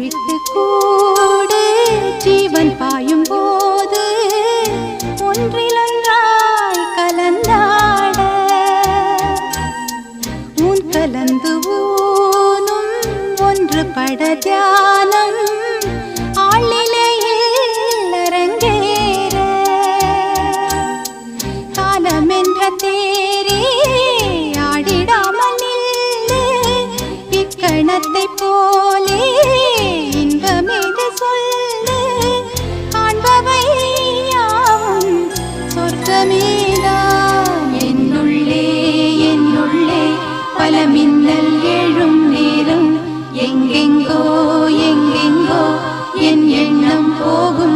விட்டு கூட ஜீவன் பாயும் போது ஒன்றிலொன்றாய் கலந்தாட. உன் கலந்து ஊனும் ஒன்று பட தியானம் ஆளிலையில் அரங்கேற. காலம் என்ற தேரே ஆடிடாமல் இக்கணத்தை பல மின்னல் எழும் நேரம் எங்கெங்கோ எங்கெங்கோ என் எண்ணம் போகும்